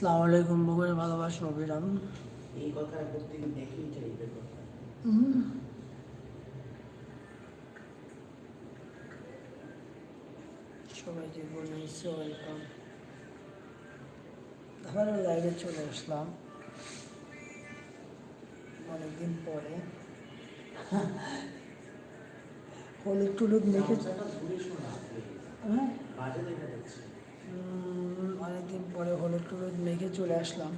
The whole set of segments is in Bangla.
আসসালামু আলাইকুম বগুড়া ভালোবাসা অভিরাম। এই কথা প্রত্যেক দেখেই চাইবে কথা সবাইকে বলেছি ওয়েলকাম। আবারও লাইভে চলে আসলাম। অনেকদিন পরে। হলুদ টুলুদ মেখে। হ্যাঁ। অনেকদিন পরে হলুদ টলুদ মেখে চলে আসলাম।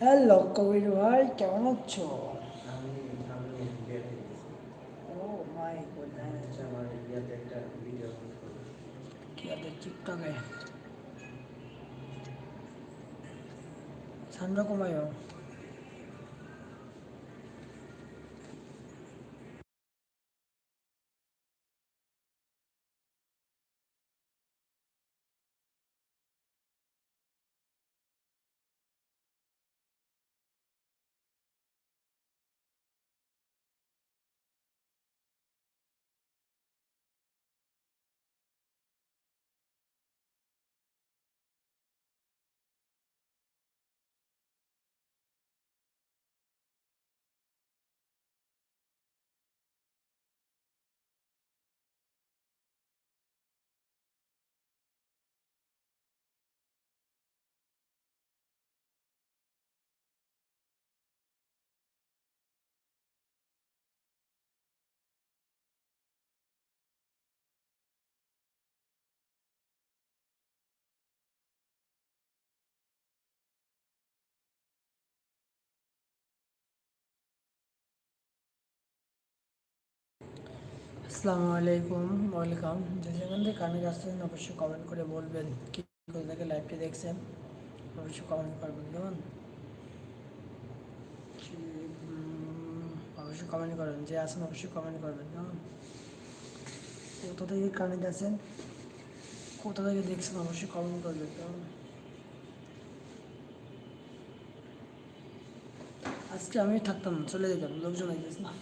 হ্যালো, কবির ভাই, কেমন আছো? ও মাই গুডনেস আমার ইন্ডিয়াতে একটা ভিডিও কি আছে টিকটকে। ঠান্ডা কমায়ও আসসালামু আলাইকুম, ওয়েলকাম। যে যেখান থেকে কানে আসছেন, অবশ্যই কমেন্ট করে বলবেন কি কোথা থেকে লাইভটি দেখছেন, অবশ্যই কমেন্ট করবেন, কেমন? অবশ্যই কমেন্ট করবেন যে আছেন অবশ্যই কমেন্ট করবেন, কেমন? কোথা থেকে কানেক্ট আছেন, কোথা থেকে দেখছেন, অবশ্যই কমেন্ট করবেন, কেমন? আজকে আমি থাকতাম, চলে যেতাম, লোকজন আইতেছে। না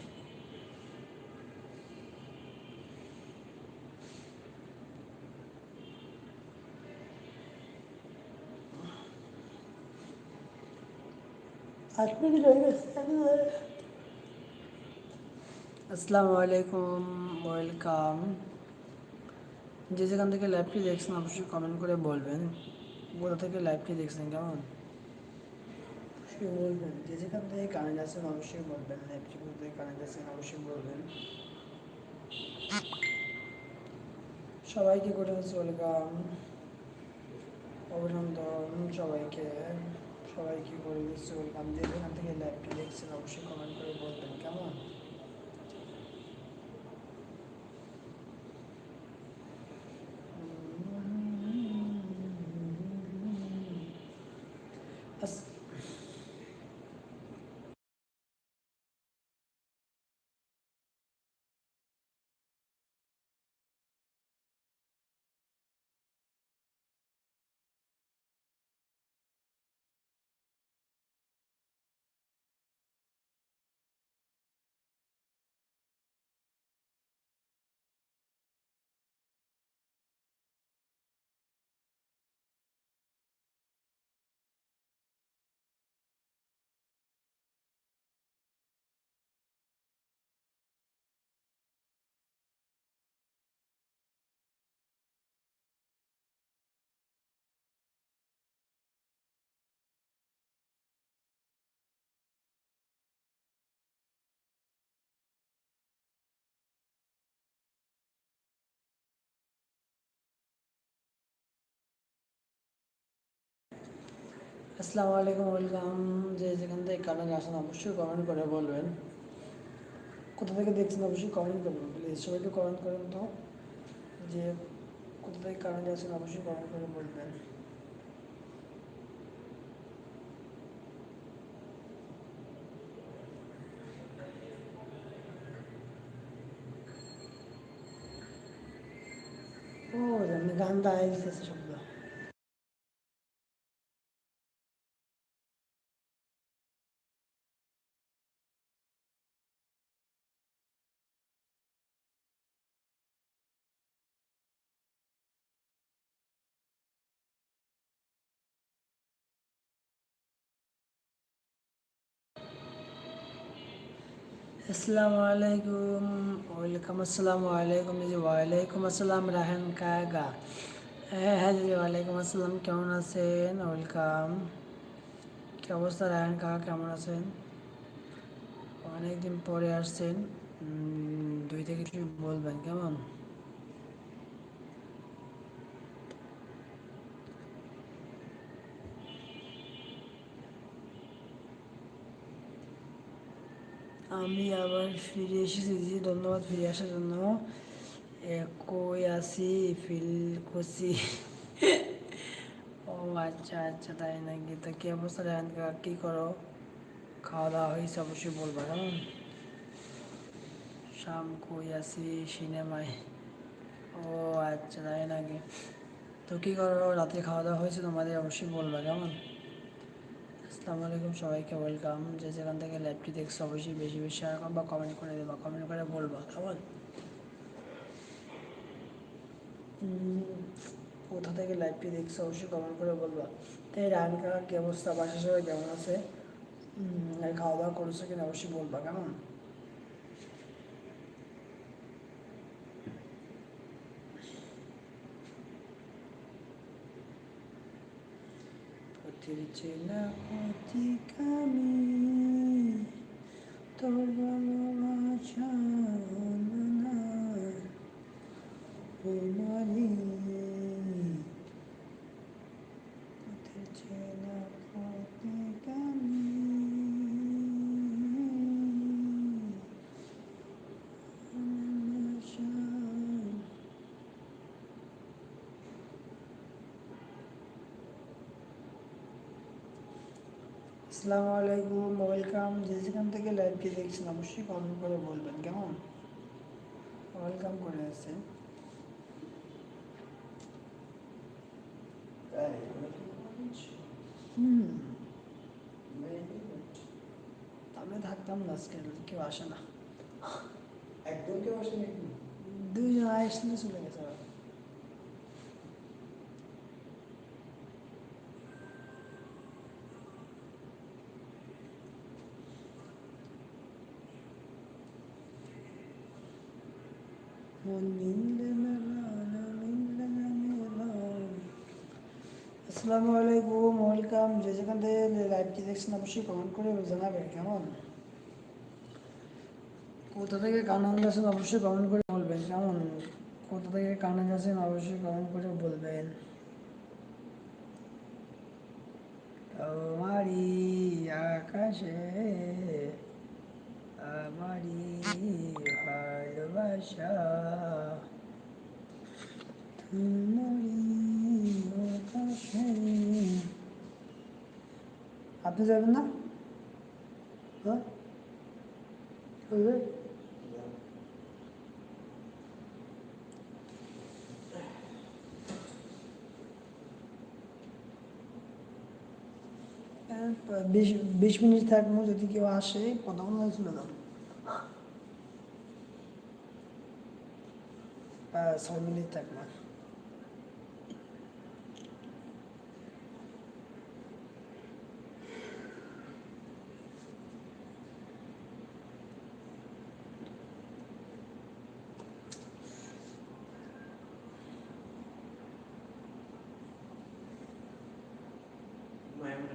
আসসালামু আলাইকুম ওয়েলকাম যে যেখান থেকে লাইভটি দেখছেন অবশ্যই কমেন্ট করে বলবেন। কোথা থেকে লাইভটি দেখছেন কেমন? অবশ্যই বলবেন। যে যেখান থেকে কানেক্ট আছেন অবশ্যই বলবেন। লাইভটি কোথা থেকে কানেক্ট আছেন অবশ্যই বলবেন। সবাইকে করে ওয়েলকাম অভিনন্দন সবাইকে। সবাইকে করে বুঝতে পারি আমি যেখান থেকে লাইভটি দেখছেন অবশ্যই কমেন্ট করে আসসালামু আলাইকুম, ওয়েলকাম। যে যেখান থেকে কানেক্ট আসেন, অবশ্যই কমেন্ট করে বলবেন। কোথা থেকে দেখছেন, অবশ্যই কমেন্ট করবেন প্লিজ সবাই একটু কমেন্ট করেন তো। যে কোথা থেকে কানেক্ট আসেন, অবশ্যই কমেন্ট করে বলবেন। ও গান দাঁড়াই দিতেছে আসসালামু আলাইকুম ওয়ালাইকুম আসসালাম ওয়ালাইকুম জি ওয়ালাইকুম আসসালাম রাহান কাগা হ্যাঁ হ্যাঁ জি ওয়ালাইকুম আসসালাম কেমন আছেন ওয়েলকাম কি অবস্থা রাহান কাকা কেমন আছেন অনেকদিন পরে আসছেন দুই থেকে বলবেন কেমন আমি আবার ফিরে এসেছি ধন্যবাদ, ফিরে আসার জন্য। কই আছি ফিল করছি। ও আচ্ছা আচ্ছা তাই নাকি? তা কি অবস্থা? রায়ন কী করো? খাওয়া দাওয়া হয়েছে, অবশ্যই বলবা, কেমন? শাম কই আছি, সিনেমায়। ও আচ্ছা তাই নাকি? তো কী করো? রাতে খাওয়া দাওয়া হয়েছে, তোমাদের অবশ্যই বলবা, কেমন? আসসালামু আলাইকুম সবাইকে ওয়েলকাম যে যেখান থেকে ল্যাবটি দেখছ, অবশ্যই বেশি বেশি শেয়ার করবা কমেন্ট করে দেবা কমেন্ট করে বলবা, কেমন? কোথা থেকে লাইভটি দেখছ, অবশ্যই কমেন্ট করে বলবা। তো এই রান কাকা কি অবস্থা? বাসার সবাই কেমন আছে? খাওয়া দাওয়া করেছ কিনা, অবশ্যই বলবা, কেমন? চেনা পথিক আমি তোর ভালোবাসা না তোমারই পথের চেনা পথিক আমি ভালোবাসা আসসালামু আলাইকুম ওয়েলকাম। যে যেখান থেকে লাইভটি দেখছেন অবশ্যই কমেন্ট করে বলবেন কেমন? ওয়েলকাম করে আছে তাই ওরা কি বলছো? হুম। Very good. আমি থাকতাম না আজকে কেউ আসে না। একদম কেউ আসে নাকি দুইজন আসলে চলে গেছে। আসসালামু আলাইকুম, ওয়েলকাম। যে যেখান থেকে লাইভটি দেখছেন, অবশ্যই কমেন্ট করে জানাবেন, কেমন? কোথা থেকে কানান গেছেন অবশ্যই কমেন্ট করে বলবেন, কেমন? কোথা থেকে কানে গেছেন অবশ্যই কমেন্ট করে বলবেন। আমারি আকাশে, আমারি ভালোবাসা, তোমারি আকাশে আপনি যাবেন না হ্যাঁ বলবে হ্যাঁ, বিশ বিশ মিনিট থাকব যদি কেউ আসে কথা বলা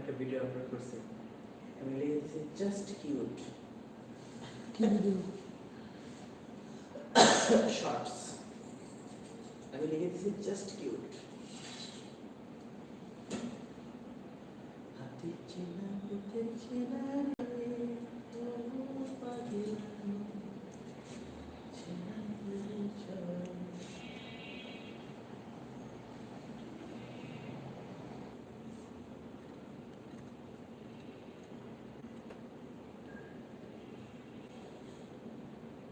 একটা ভিডিও আপলোড করছে আমি লিখে দিয়েছি জাস্ট কিউট কি ভিডিও শর্টস আমি লিখে দিয়েছি জাস্ট কিউট হাতে চেনা বুকের চেনা